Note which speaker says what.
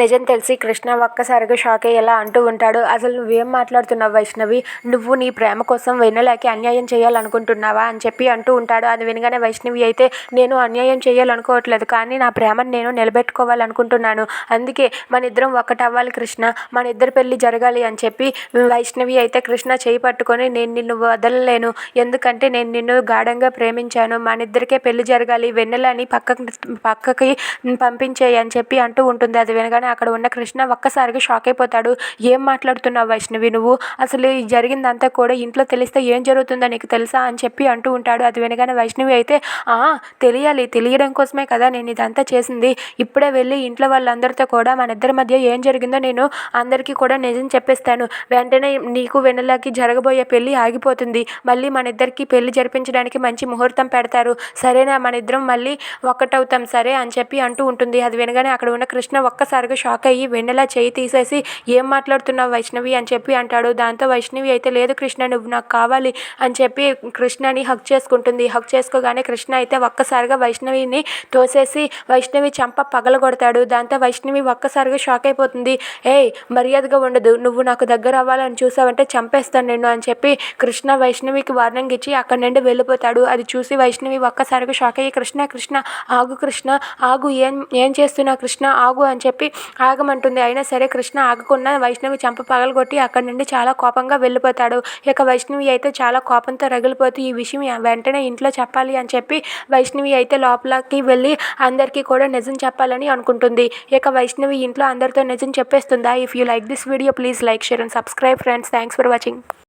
Speaker 1: నిజం తెలిసి కృష్ణ ఒక్కసారిగా షాక్ అయ్యి అంటూ ఉంటాడు. అసలు నువ్వేం మాట్లాడుతున్నావు వైష్ణవి? నువ్వు నీ ప్రేమ కోసం వెన్నెలకి అన్యాయం చేయాలనుకుంటున్నావా అని చెప్పి అంటూ ఉంటాడు. అది వినగానే వైష్ణవి అయితే నేను అన్యాయం చేయాలనుకోవట్లేదు కానీ నా ప్రేమను నేను నిలబెట్టుకోవాలనుకుంటున్నాను. అందుకే మన ఇద్దరం ఒక్కటవ్వాలి కృష్ణ. మన ఇద్దరి పెళ్ళి జరగాలి అని చెప్పి వైష్ణవి అయితే కృష్ణ చేయి పట్టుకొని నేను నిన్ను వదలలేను. ఎందుకంటే నేను నిన్ను గాఢంగా ప్రేమించాను. మన ఇద్దరికే పెళ్ళి జరగాలి వెన్నెలని పక్కకి పక్కకి పంపించేయి అని చెప్పి అంటూ ఉంటుంది. అది వినగానే అక్కడ ఉన్న కృష్ణ ఒక్కసారిగా షాక్ అయిపోతాడు. ఏం మాట్లాడుతున్నావు వైష్ణవి నువ్వు? అసలు జరిగిందంతా కూడా ఇంట్లో తెలిస్తే ఏం జరుగుతుందో నీకు తెలుసా? అని చెప్పి అంటూ ఉంటాడు. అది వినగానే వైష్ణవి అయితే ఆ తెలియాలి. తెలియడం కోసమే కదా నేను ఇదంతా చేసింది. ఇప్పుడే వెళ్ళి ఇంట్లో వాళ్ళందరితో కూడా మన ఇద్దరి మధ్య ఏం జరిగిందో నేను అందరికీ కూడా నిజం చెప్పేస్తాను. వెంటనే నీకు వెన్నెలకి జరగబోయే పెళ్ళి ఆగిపోతుంది. మళ్ళీ మన ఇద్దరికి పెళ్ళి జరిపించడానికి మంచి ముహూర్తం పెడతారు. సరేనా? మన ఇద్దరం మళ్ళీ ఒక్కటవుతాం. సరే? అని చెప్పి అంటూ ఉంటుంది. అది వినగానే అక్కడ ఉన్న కృష్ణ ఒక్కసారి ఒక్కసారిగా షాక్ అయ్యి వెన్నెల చేయి తీసేసి ఏం మాట్లాడుతున్నావు వైష్ణవి? అని చెప్పి అంటాడు. దాంతో వైష్ణవి అయితే లేదు కృష్ణ నువ్వు నాకు కావాలి అని చెప్పి కృష్ణని హక్ చేసుకుంటుంది. హక్ చేసుకోగానే కృష్ణ అయితే ఒక్కసారిగా వైష్ణవిని తోసేసి వైష్ణవి చంప పగలగొడతాడు. దాంతో వైష్ణవి ఒక్కసారిగా షాక్ అయిపోతుంది. ఏయ్ మర్యాదగా ఉండదు. నువ్వు నాకు దగ్గర అవ్వాలని చూసావంటే చంపేస్తాను నేను అని చెప్పి కృష్ణ వైష్ణవికి వార్నింగ్ ఇచ్చి అక్కడి నుండి వెళ్ళిపోతాడు. అది చూసి వైష్ణవి ఒక్కసారిగా షాక్ అయ్యి కృష్ణ కృష్ణ ఆగు కృష్ణ ఆగు. ఏం ఏం చేస్తున్నావు కృష్ణ? ఆగు అని చెప్పి ఆగమంటుంది. అయినా సరే కృష్ణ ఆగకుండా వైష్ణవి చంప పగలగొట్టి అక్కడి నుండి చాలా కోపంగా వెళ్ళిపోతాడు. ఇక వైష్ణవి అయితే చాలా కోపంతో రగిలిపోతూ ఈ విషయం వెంటనే ఇంట్లో చెప్పాలి అని చెప్పి వైష్ణవి అయితే లోపలికి వెళ్ళి అందరికీ కూడా నిజం చెప్పాలని అనుకుంటుంది. ఇక వైష్ణవి ఇంట్లో అందరితో నిజం చెప్పేస్తుందా? If you like this video please like share and subscribe friends thanks for watching